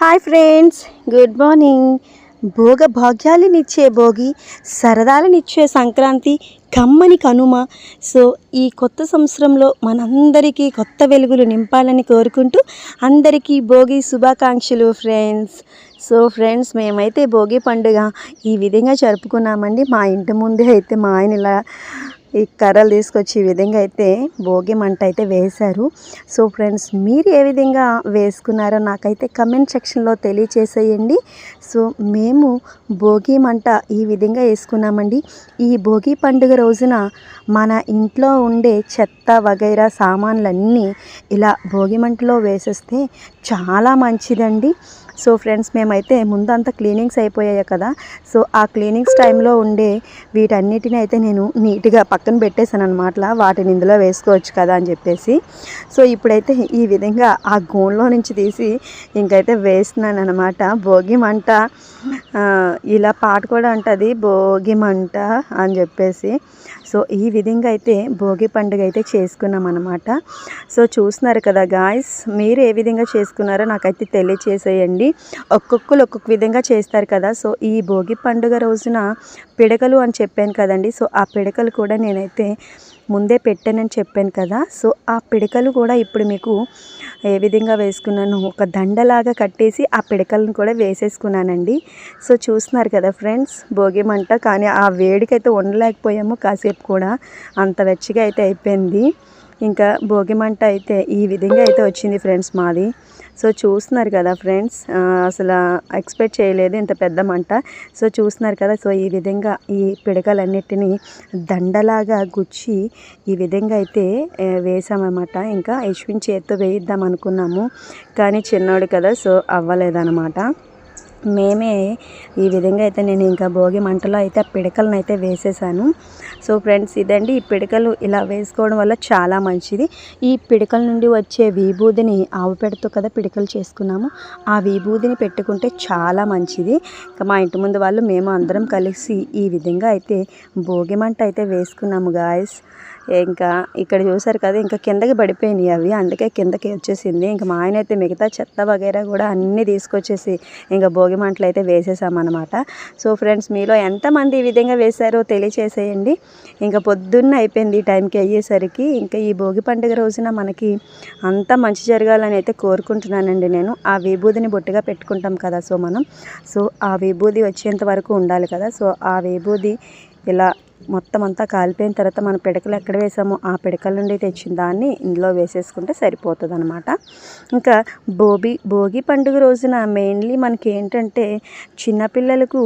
Hi friends good morning. భోగ భాగ్యాలనిచ్చే భోగి సరదాలనిచ్చే సంక్రాంతి కమ్మని Kanuma. So ఈ కొత్త సంవత్సరంలో మనందరికీ కొత్త వెలుగులు నింపాలని కోరుకుంటూ అందరికీ భోగి శుభాకాంక్షలు ఫ్రెండ్స్. సో ఫ్రెండ్స్ మేమైతే భోగి పండుగ ఈ విధంగా జరుపుకున్నామండి. మా ఇంటి ముందే అయితే మా ఆయన ఇలా ఈ కర్రలు తీసుకొచ్చి ఈ విధంగా అయితే భోగి మంట అయితే వేశారు. సో ఫ్రెండ్స్ మీరు ఏ విధంగా వేసుకున్నారో నాకైతే కమెంట్ సెక్షన్లో తెలియచేసేయండి. సో మేము భోగి మంట ఈ విధంగా వేసుకున్నామండి. ఈ భోగి పండుగ రోజున మన ఇంట్లో ఉండే చెత్త వగైరా సామాన్లన్నీ ఇలా భోగి మంటలో వేసేస్తే చాలా మంచిదండి. సో ఫ్రెండ్స్ మేమైతే ముందంతా క్లీనింగ్స్ అయిపోయాయి కదా. సో ఆ క్లీనింగ్స్ టైంలో ఉండే వీటన్నిటిని అయితే నేను నీట్గా పక్కన పెట్టేశాను అనమాట వాటిని ఇందులో వేసుకోవచ్చు కదా అని చెప్పేసి. సో ఇప్పుడైతే ఈ విధంగా ఆ గోన్లో నుంచి తీసి ఇంకైతే వేస్తున్నాను అనమాట భోగి మంట ఇలా పాట కూడా ఉంటుంది భోగి మంట అని చెప్పేసి. సో ఈ విధంగా అయితే భోగి పండుగ అయితే చేసుకున్నాం అనమాట సో చూస్తున్నారు కదా గాయస్ మీరు ఏ విధంగా చేసుకున్నారో నాకైతే తెలియచేసేయండి. ఒక్కొక్కరు ఒక్కొక్క విధంగా చేస్తారు కదా సో ఈ భోగి పండుగ రోజున పిడకలు అని చెప్పాను కదండి సో ఆ పిడకలు కూడా నేనైతే ముందే పెట్టానని చెప్పాను కదా సో ఆ పిడకలు కూడా ఇప్పుడు మీకు ఏ విధంగా వేసుకున్నాను ఒక దండలాగా కట్టేసి ఆ పిడకలను కూడా వేసేసుకున్నానండి. సో చూస్తున్నారు కదా ఫ్రెండ్స్ భోగి మంట కానీ ఆ వేడికైతే ఉండలేకపోయాము కాసేపు కూడా అంత వెచ్చగా అయితే అయిపోయింది. ఇంకా భోగి మంట అయితే ఈ విధంగా అయితే వచ్చింది ఫ్రెండ్స్ మాది. సో చూస్తున్నారు కదా ఫ్రెండ్స్ అసలు ఎక్స్పెక్ట్ చేయలేదు ఇంత పెద్ద మంట. సో చూస్తున్నారు కదా సో ఈ విధంగా ఈ పిడకలన్నిటినీ దండలాగా గుచ్చి ఈ విధంగా అయితే వేసామన్నమాట. ఇంకా యశ్విన్ చేత్తో వేయిద్దాం అనుకున్నాము కానీ చిన్నోడు కదా సో అవ్వలేదన్నమాట. మేమే ఈ విధంగా అయితే నేను ఇంకా భోగి మంటలో అయితే ఆ పిడకలను అయితే వేసేసాను. సో ఫ్రెండ్స్ ఇదండి ఈ పిడకలు ఇలా వేసుకోవడం వల్ల చాలా మంచిది. ఈ పిడకల నుండి వచ్చే విభూదిని ఆవు పెడతో కదా పిడకలు చేసుకున్నాము. ఆ విభూదిని పెట్టుకుంటే చాలా మంచిది. ఇంకా మా ఇంటి ముందు వాళ్ళు మేము అందరం కలిసి ఈ విధంగా అయితే భోగి మంట అయితే వేసుకున్నాము గాయస్ ఇంకా ఇక్కడ చూసారు కదా ఇంకా కిందకి పడిపోయినాయి అవి. అందుకే కిందకి వచ్చేసింది. ఇంకా మా ఆయన అయితే మిగతా చెత్త వగైరా కూడా అన్నీ తీసుకొచ్చేసి ఇంకా భోగి మంటలు అయితే వేసేసామన్నమాట. సో ఫ్రెండ్స్ మీలో ఎంతమంది ఈ విధంగా వేశారో తెలియచేసేయండి. ఇంకా పొద్దున్న అయిపోయింది ఈ టైంకి అయ్యేసరికి. ఇంకా ఈ భోగి పండుగ రోజున మనకి అంతా మంచి జరగాలని అయితే కోరుకుంటున్నానండి నేను. ఆ విభూదిని బొట్టుగా పెట్టుకుంటాం కదా సో మనం. సో ఆ విభూది వచ్చేంత వరకు ఉండాలి కదా. సో ఆ విభూది ఇలా మొత్తం అంతా కాలిపోయిన తర్వాత మన పిడకలు ఎక్కడ వేసామో ఆ పిడకల నుండి తెచ్చిన దాన్ని ఇందులో వేసేసుకుంటే సరిపోతుంది అనమాట ఇంకా భోగి భోగి పండుగ రోజున మెయిన్లీ మనకి ఏంటంటే చిన్నపిల్లలకు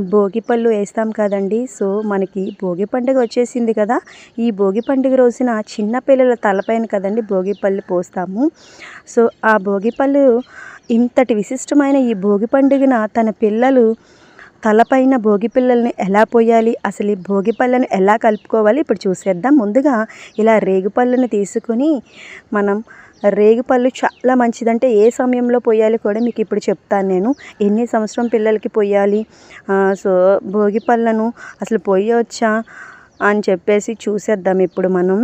భోగి పళ్ళు వేస్తాం కదండి. సో మనకి భోగి పండుగ వచ్చేసింది కదా. ఈ భోగి పండుగ రోజున చిన్నపిల్లల తలపైన కదండి భోగి పళ్ళు పోస్తాము. సో ఆ భోగి పళ్ళు ఇంతటి విశిష్టమైన ఈ భోగి పండుగన తన పిల్లలు తలపైన భోగి పిల్లల్ని ఎలా పోయాలి? అసలు ఈ భోగి పళ్ళను ఎలా కలుపుకోవాలి? ఇప్పుడు చూసేద్దాం. ముందుగా ఇలా రేగుపళ్ళను తీసుకొని మనం రేగుపళ్ళు చాలా మంచిదంటే ఏ సమయంలో పోయాలి కూడా మీకు ఇప్పుడు చెప్తాను నేను. ఎన్ని సంవత్సరం పిల్లలకి పోయాలి? సో భోగి పళ్ళను అసలు పోయవచ్చా అని చెప్పేసి చూసేద్దాం ఇప్పుడు మనం.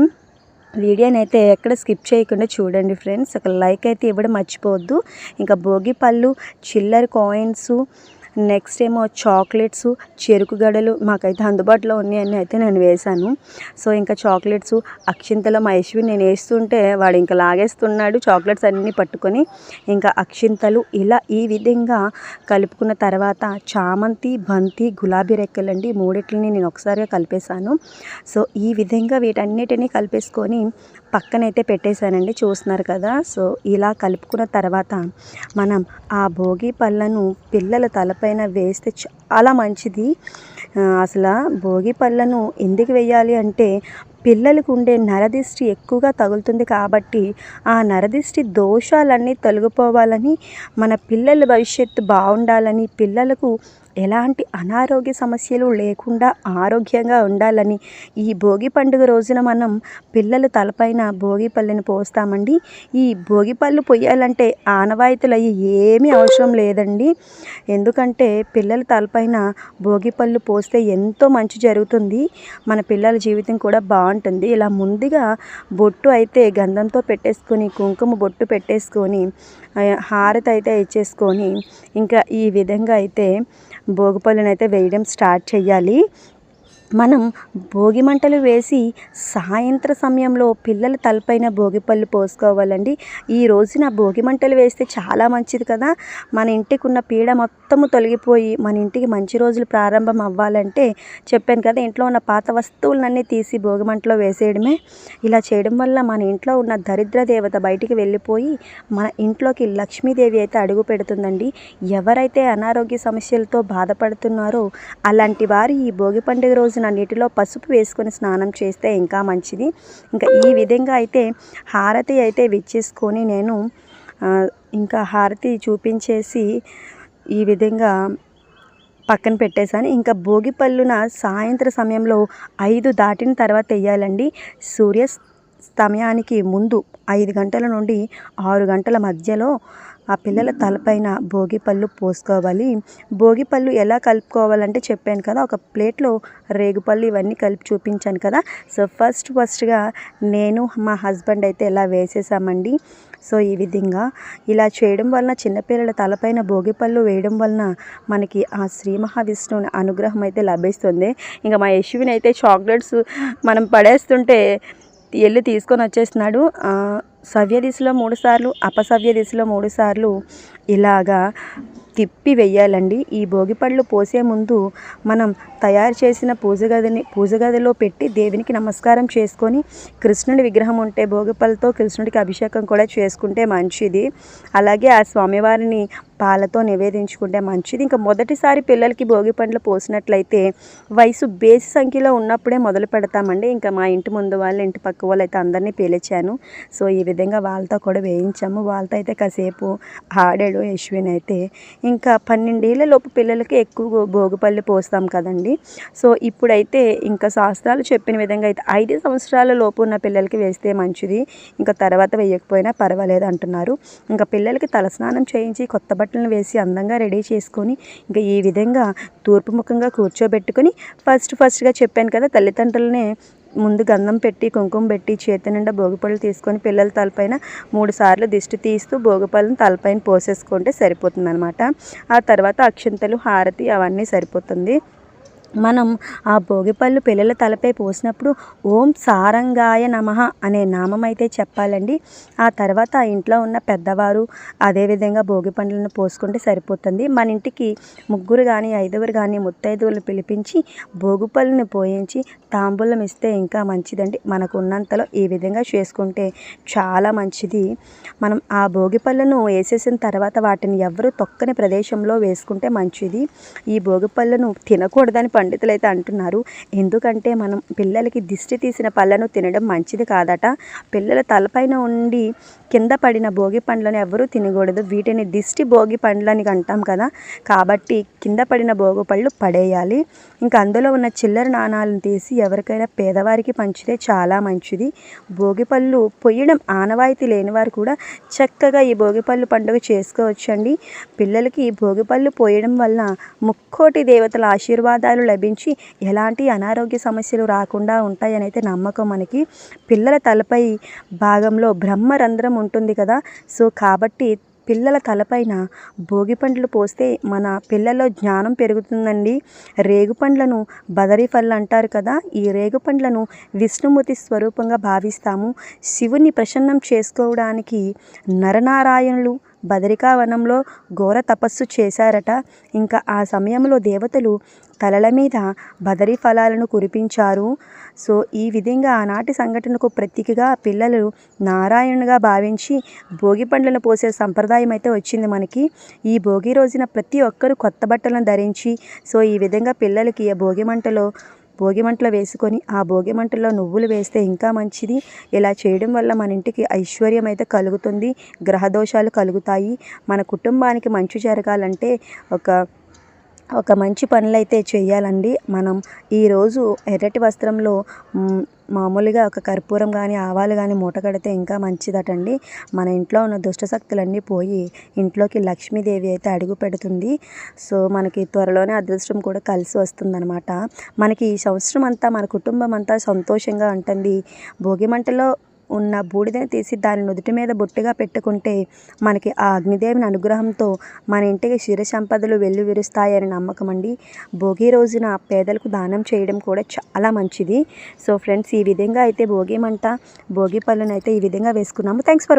వీడియోని అయితే ఎక్కడ స్కిప్ చేయకుండా చూడండి ఫ్రెండ్స్. ఒక లైక్ అయితే ఇవ్వడం మర్చిపోవద్దు. ఇంకా భోగి పళ్ళు చిల్లర కాయిన్స్ నెక్స్ట్ ఏమో చాక్లెట్స్ చెరుకు గడలు మాకైతే అందుబాటులో ఉన్నాయని అయితే నేను వేశాను. సో ఇంకా చాక్లెట్స్ అక్షింతలో మా నేను వేస్తుంటే వాడు ఇంకా లాగేస్తున్నాడు చాక్లెట్స్ అన్నీ పట్టుకొని. ఇంకా అక్షింతలు ఇలా ఈ విధంగా కలుపుకున్న తర్వాత చామంతి బంతి గులాబీ రెక్కలండి మూడిట్లని నేను ఒకసారిగా కలిపేశాను. సో ఈ విధంగా వీటన్నిటిని కలిపేసుకొని పక్కనైతే పెట్టేశానండి చూస్తున్నారు కదా. సో ఇలా కలుపుకున్న తర్వాత మనం ఆ భోగి పళ్ళను పిల్లల తలపైన వేస్తే చాలా మంచిది. అసలు భోగి పళ్ళను ఎందుకు వేయాలి అంటే పిల్లలకు ఉండే నరదిష్టి ఎక్కువగా తగులుతుంది కాబట్టి ఆ నరదిష్టి దోషాలన్నీ తొలగిపోవాలని మన పిల్లల భవిష్యత్తు బాగుండాలని పిల్లలకు ఎలాంటి అనారోగ్య సమస్యలు లేకుండా ఆరోగ్యంగా ఉండాలని ఈ భోగి పండుగ రోజున మనం పిల్లల తలపైన భోగి పళ్ళని పోస్తామండి. ఈ భోగి పళ్ళు పొయ్యాలంటే ఆనవాయితీలు అవి ఏమీ అవసరం లేదండి. ఎందుకంటే పిల్లల తలపైన భోగి పళ్ళు పోస్తే ఎంతో మంచి జరుగుతుంది. మన పిల్లల జీవితం కూడా బాగుంటుంది. ఇలా ముందుగా బొట్టు అయితే గంధంతో పెట్టేసుకొని కుంకుమ బొట్టు పెట్టేసుకొని హారతి అయితే ఇచ్చేసుకొని ఇంకా ఈ విధంగా అయితే భోగి అయితే వేయడం స్టార్ట్ చేయాలి మనం భోగి మంటలు వేసి సాయంత్ర సమయంలో పిల్లల తలపైన భోగిపళ్ళు పోసుకోవాలండి. ఈ రోజున భోగి మంటలు వేస్తే చాలా మంచిది కదా. మన ఇంటికి ఉన్న పీడ మొత్తము తొలగిపోయి మన ఇంటికి మంచి రోజులు ప్రారంభం అవ్వాలంటే చెప్పాను కదా ఇంట్లో ఉన్న పాత వస్తువులన్నీ తీసి భోగి మంటలో వేసేయడమే. ఇలా చేయడం వల్ల మన ఇంట్లో ఉన్న దరిద్ర దేవత బయటికి వెళ్ళిపోయి మన ఇంట్లోకి లక్ష్మీదేవి అయితే అడుగు పెడుతుందండి. ఎవరైతే అనారోగ్య సమస్యలతో బాధపడుతున్నారో అలాంటి వారు ఈ భోగి పండుగ రోజున నీటిలో పసుపు వేసుకొని స్నానం చేస్తే ఇంకా మంచిది. ఇంకా ఈ విధంగా అయితే హారతి అయితే విచ్చేసుకొని నేను ఇంకా హారతి చూపించేసి ఈ విధంగా పక్కన పెట్టేశాను. ఇంకా భోగి పళ్ళున సాయంత్ర సమయంలో ఐదు దాటిన తర్వాత వేయాలండి. సూర్య సమయానికి ముందు ఐదు గంటల నుండి ఆరు గంటల మధ్యలో ఆ పిల్లల తలపైన భోగిపళ్ళు పోసుకోవాలి. భోగిపళ్ళు ఎలా కలుపుకోవాలంటే చెప్పాను కదా ఒక ప్లేట్లో రేగుపళ్ళు ఇవన్నీ కలిపి చూపించాను కదా. సో ఫస్ట్ ఫస్ట్గా నేను మా హస్బెండ్ అయితే ఇలా వేసేసామండి. సో ఈ విధంగా ఇలా చేయడం వలన చిన్నపిల్లల తలపైన భోగిపళ్ళు వేయడం వలన మనకి ఆ శ్రీ మహావిష్ణువుని అనుగ్రహం అయితే లభిస్తుంది. ఇంకా మా యశ్విని అయితే చాక్లెట్స్ మనం పడేస్తుంటే వెళ్ళి తీసుకొని వచ్చేస్తున్నాడు. సవ్య దిశలో మూడు సార్లు అపసవ్య దిశలో మూడుసార్లు ఇలాగా తిప్పి వెయ్యాలండి. ఈ భోగిపళ్ళు పోసే ముందు మనం తయారు చేసిన పూజ గదిని పూజ గదిలో పెట్టి దేవునికి నమస్కారం చేసుకొని కృష్ణుడి విగ్రహం ఉంటే భోగిపళ్ళతో కృష్ణుడికి అభిషేకం కూడా చేసుకుంటే మంచిది. అలాగే ఆ స్వామివారిని పాలతో నివేదించుకుంటే మంచిది. ఇంకా మొదటిసారి పిల్లలకి భోగి పండ్లు పోసినట్లయితే వయసు బేసి సంఖ్యలో ఉన్నప్పుడే మొదలు పెడతామండి. ఇంకా మా ఇంటి ముందు వాళ్ళు ఇంటి పక్క వాళ్ళు అయితే అందరినీ పేలిచాను. సో ఈ విధంగా వాళ్ళతో కూడా వేయించాము. వాళ్ళతో అయితే కాసేపు ఆడాడు యశ్విన్ అయితే. ఇంకా పన్నెండేళ్ళ లోపు పిల్లలకి ఎక్కువ భోగిపళ్ళు పోస్తాం కదండి. సో ఇప్పుడైతే ఇంకా శాస్త్రాలు చెప్పిన విధంగా అయితే ఐదు సంవత్సరాల లోపు ఉన్న పిల్లలకి వేస్తే మంచిది. ఇంకా తర్వాత వేయకపోయినా పర్వాలేదు అంటున్నారు. ఇంకా పిల్లలకి తలస్నానం చేయించి కొత్త బట్టలను వేసి అందంగా రెడీ చేసుకొని ఇంకా ఈ విధంగా తూర్పు ముఖంగా కూర్చోబెట్టుకొని ఫస్ట్ ఫస్ట్గా చెప్పాను కదా తల్లిదండ్రులనే ముందు గంధం పెట్టి కుంకుమ పెట్టి చేతి నిండా భోగిపళ్ళు తీసుకొని పిల్లల తలపైన మూడు సార్లు దిష్టి తీస్తూ భోగిపళ్ళను తలపైన పోసేసుకుంటే సరిపోతుంది అనమాట ఆ తర్వాత అక్షంతలు హారతి అవన్నీ సరిపోతుంది. మనం ఆ భోగిపళ్ళు పిల్లల తలపై పోసినప్పుడు ఓం సారంగాయ నమః అనే నామం అయితే చెప్పాలండి. ఆ తర్వాత ఇంట్లో ఉన్న పెద్దవారు అదేవిధంగా భోగి పండ్లను పోసుకుంటే సరిపోతుంది. మన ఇంటికి ముగ్గురు కానీ ఐదుగురు కానీ ముత్తైదువులు పిలిపించి భోగిపళ్ళని పోయించి తాంబూలం ఇస్తే ఇంకా మంచిదండి. మనకు ఉన్నంతలో ఈ విధంగా చేసుకుంటే చాలా మంచిది. మనం ఆ భోగి పళ్ళను వేసేసిన తర్వాత వాటిని ఎవరు తొక్కని ప్రదేశంలో వేసుకుంటే మంచిది. ఈ భోగి పళ్ళను తినకూడదని పండితులు అయితే అంటున్నారు. ఎందుకంటే మనం పిల్లలకి దిష్టి తీసిన పళ్ళను తినడం మంచిది కాదట. పిల్లల తలపైన ఉండి కింద పడిన భోగి పండ్లను ఎవరూ తినకూడదు. వీటిని దిష్టి భోగి పండ్లని అంటాం కదా. కాబట్టి కింద పడిన భోగి పళ్ళు పడేయాలి. ఇంకా అందులో ఉన్న చిల్లర నాణాలను తీసి ఎవరికైనా పేదవారికి పంచితే చాలా మంచిది. భోగి పళ్ళు పొయ్యడం ఆనవాయితీ లేనివారు కూడా చక్కగా ఈ భోగిపళ్ళు పండుగ చేసుకోవచ్చండి. పిల్లలకి భోగిపళ్ళు పోయడం వల్ల ముక్కోటి దేవతల ఆశీర్వాదాలు లభించి ఎలాంటి అనారోగ్య సమస్యలు రాకుండా ఉంటాయని అయితే నమ్మకం మనకి. పిల్లల తలపై భాగంలో బ్రహ్మరంధ్రం ఉంటుంది కదా. సో కాబట్టి పిల్లల తలపైన భోగి పండ్లు పోస్తే మన పిల్లల్లో జ్ఞానం పెరుగుతుందండి. రేగుపండ్లను బదరీ పళ్ళు అంటారు కదా. ఈ రేగుపండ్లను విష్ణుమూర్తి స్వరూపంగా భావిస్తాము. శివుని ప్రసన్నం చేసుకోవడానికి నరనారాయణులు బదరికావనంలో ఘోర తపస్సు చేశారట. ఇంకా ఆ సమయంలో దేవతలు తలల మీద బదరి ఫలాలను కురిపించారు. సో ఈ విధంగా ఆనాటి సంఘటనకు ప్రతీకగా పిల్లలు నారాయణునిగా భావించి భోగి పండ్లను పోసే సంప్రదాయం అయితే వచ్చింది మనకి. ఈ భోగి రోజున ప్రతి ఒక్కరూ కొత్త బట్టలను ధరించి సో ఈ విధంగా పిల్లలకి ఆ భోగి మంటలో భోగిమంటలు వేసుకొని ఆ భోగిమంటలో నువ్వులు వేస్తే ఇంకా మంచిది. ఇలా చేయడం వల్ల మన ఇంటికి ఐశ్వర్యం అయితే కలుగుతుంది గ్రహదోషాలు కలుగుతాయి. మన కుటుంబానికి మంచి జరగాలంటే ఒక ఒక మంచి పనులు అయితే చేయాలండి. మనం ఈరోజు ఎర్రటి వస్త్రంలో మామూలుగా ఒక కర్పూరం కానీ ఆవాలు కానీ మూట కడితే ఇంకా మంచిదటండి. మన ఇంట్లో ఉన్న దుష్టశక్తులన్నీ పోయి ఇంట్లోకి లక్ష్మీదేవి అయితే అడుగు పెడుతుంది. సో మనకి త్వరలోనే అదృష్టం కూడా కలిసి వస్తుందన్నమాట. మనకి ఈ సంవత్సరం అంతా మన కుటుంబం అంతా సంతోషంగా ఉంటుంది. భోగి మంటలో ఉన్న బూడిదని తీసి దాని నుదుటి మీద బొట్టుగా పెట్టుకుంటే మనకి ఆ అగ్నిదేవుని అనుగ్రహంతో మన ఇంటికి సిరి సంపదలు వెల్లు విరుస్తాయని నమ్మకం అండి. భోగి రోజున పేదలకు దానం చేయడం కూడా చాలా మంచిది. సో ఫ్రెండ్స్ ఈ విధంగా అయితే భోగి మంట భోగి పళ్ళను అయితే ఈ విధంగా వేసుకున్నాము. Thanks for